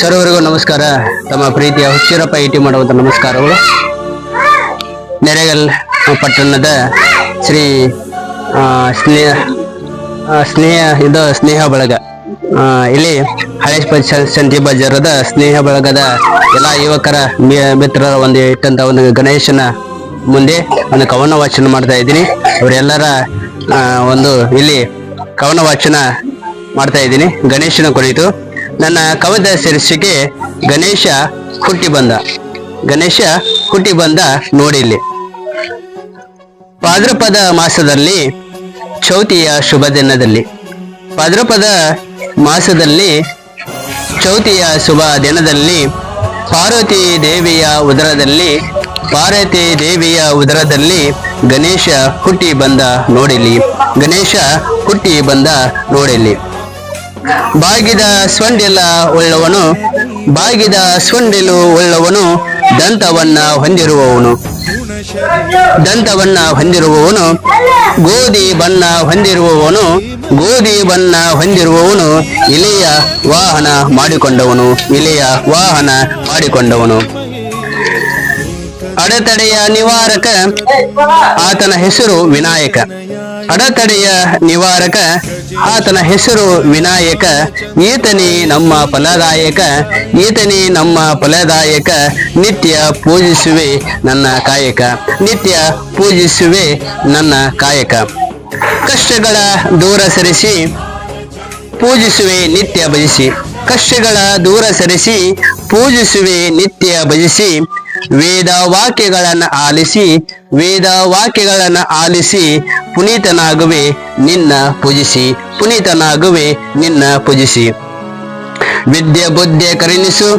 ಸರ್ವರಿಗೂ ನಮಸ್ಕಾರ. ತಮ್ಮ ಪ್ರೀತಿಯ ಹುಚ್ಚಿರಪ್ಪ ಇಟಿ ಮಾಡುವಂತ ನಮಸ್ಕಾರಗಳು. ನೆರೆಗಲ್ ಪಟ್ಟಣದ ಶ್ರೀ ಸ್ನೇಹ ಸ್ನೇಹ, ಇದು ಸ್ನೇಹ ಬಳಗ. ಇಲ್ಲಿ ಹಳೆ ಪ- ಸಂತಿ ಬಜಾರದ ಸ್ನೇಹ ಬಳಗದ ಎಲ್ಲ ಯುವಕರ ಮಿತ್ರರ ಒಂದು ಇಟ್ಟಂತ ಒಂದು ಗಣೇಶನ ಮುಂದೆ ಒಂದು ಕವನ ವಾಚನ ಮಾಡ್ತಾ ಇದ್ದೀನಿ. ಅವರೆಲ್ಲರ ಒಂದು ಇಲ್ಲಿ ಕವನ ವಾಚನ ಮಾಡ್ತಾ ಇದ್ದೀನಿ. ಗಣೇಶನ ಕುರಿತು. ನನ್ನ ಕವದ ಶಿರ್ಷಿಗೆ ಗಣೇಶ ಹುಟ್ಟಿ ಬಂದ. ಗಣೇಶ ಹುಟ್ಟಿ ಬಂದ ನೋಡಿಲ್ಲಿ. ಭಾದ್ರಪದ ಮಾಸದಲ್ಲಿ ಚೌತಿಯ ಶುಭ ದಿನದಲ್ಲಿ. ಭಾದ್ರಪದ ಮಾಸದಲ್ಲಿ ಚೌತಿಯ ಶುಭ ದಿನದಲ್ಲಿ ಪಾರ್ವತಿ ದೇವಿಯ ಉದರದಲ್ಲಿ, ಪಾರ್ವತಿ ದೇವಿಯ ಉದರದಲ್ಲಿ ಗಣೇಶ ಹುಟ್ಟಿ ಬಂದ ನೋಡಿಲಿ ಗಣೇಶ ಹುಟ್ಟಿ ಬಂದ ನೋಡಿಲಿ ಬಾಗಿದ ಸೊಂಡಿಲ ಉಳ್ಳವನು ಬಾಗಿದ ಸೊಂಡಿಲು ಒಳ್ಳವನು ದಂತವನ್ನ ಹೊಂದಿರುವವನು. ದಂತವನ್ನ ಹೊಂದಿರುವವನು, ಗೋಧಿ ಬಣ್ಣ ಹೊಂದಿರುವವನು, ಗೋಧಿ ಬಣ್ಣ ಹೊಂದಿರುವವನು ಇಲೆಯ ವಾಹನ ಮಾಡಿಕೊಂಡವನು, ಇಲೆಯ ವಾಹನ ಮಾಡಿಕೊಂಡವನು. ಅಡೆತಡೆಯ ನಿವಾರಕ, ಆತನ ಹೆಸರು ವಿನಾಯಕ. ಅಡೆತಡೆಯ ನಿವಾರಕ, ಆತನ ಹೆಸರು ವಿನಾಯಕ, ಈತನೇ ನಮ್ಮ ಫಲದಾಯಕ, ಈತನೇ ನಮ್ಮ ಫಲದಾಯಕ, ನಿತ್ಯ ಪೂಜಿಸುವೆ ನನ್ನ ಕಾಯಕ, ನಿತ್ಯ ಪೂಜಿಸುವೆ ನನ್ನ ಕಾಯಕ. ಕಷ್ಟಗಳ ದೂರ ಸರಿಸಿ, ಪೂಜಿಸುವೆ ನಿತ್ಯ ಭಜಿಸಿ. ಕಷ್ಟಗಳ ದೂರ ಸರಿಸಿ, ಪೂಜಿಸುವೆ ನಿತ್ಯ ಭಜಿಸಿ. ವೇದ ವಾಕ್ಯಗಳನ್ನು ಆಲಿಸಿ ವೇದ ವಾಕ್ಯಗಳನ್ನು ಆಲಿಸಿ ಪುನೀತನಾಗುವೆ, ನಿನ್ನ ಪೂಜಿಸಿ, ಪುನೀತನಾಗುವೆ, ನಿನ್ನ ಪೂಜಿಸಿ. ವಿದ್ಯೆ ಬುದ್ಧಿ ಕರುಣಿಸು,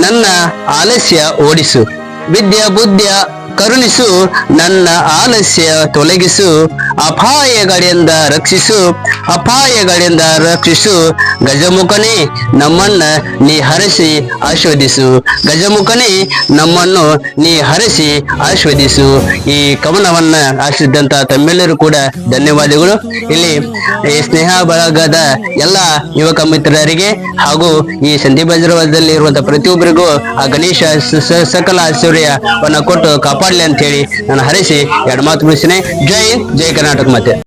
ನನ್ನ ಆಲಸ್ಯ ಓಡಿಸು. ವಿದ್ಯಾ ಬುದ್ಧಿಯ ಕರುಣಿಸು, ನನ್ನ ಆಲಸ್ಯ ತೊಲಗಿಸು, ಅಪಾಯಗಳಿಂದ ರಕ್ಷಿಸು ಅಪಾಯಗಳಿಂದ ರಕ್ಷಿಸು, ಗಜಮುಖನೇ ನಮ್ಮನ್ನ ನೀ ಹರಸಿ ಆಶ್ವದಿಸು ಗಜಮುಖನೇ ನಮ್ಮನ್ನು ನೀ ಹರಸಿ ಆಶ್ವದಿಸು ಈ ಕವನವನ್ನ ಆಶಿಸಿದಂತ ತಮ್ಮೆಲ್ಲರೂ ಕೂಡ ಧನ್ಯವಾದಗಳು. ಇಲ್ಲಿ ಈ ಸ್ನೇಹ ಬಳಗದ ಎಲ್ಲ ಯುವಕ ಮಿತ್ರರಿಗೆ ಹಾಗೂ ಈ ಸಂಧಿ ಬಜ್ರವದಲ್ಲಿ ಇರುವಂತಹ ಪ್ರತಿಯೊಬ್ಬರಿಗೂ ಆ ಗಣೇಶ ಸಕಲ ಸ- ಸಕಲ ಐಶ್ವರ್ಯವನ್ನ ಕೊಟ್ಟು ಕಾಪಾಡಲಿ ಅಂತ ಹೇಳಿ ನಾನು ಹರಿಸಿ ಎರಡು ಮಾತು ಮುಗಿಸ್ತೇನೆ. ಜೈ ಜೈ ಕರ್ನಾಟಕ ಮತ್ತೆ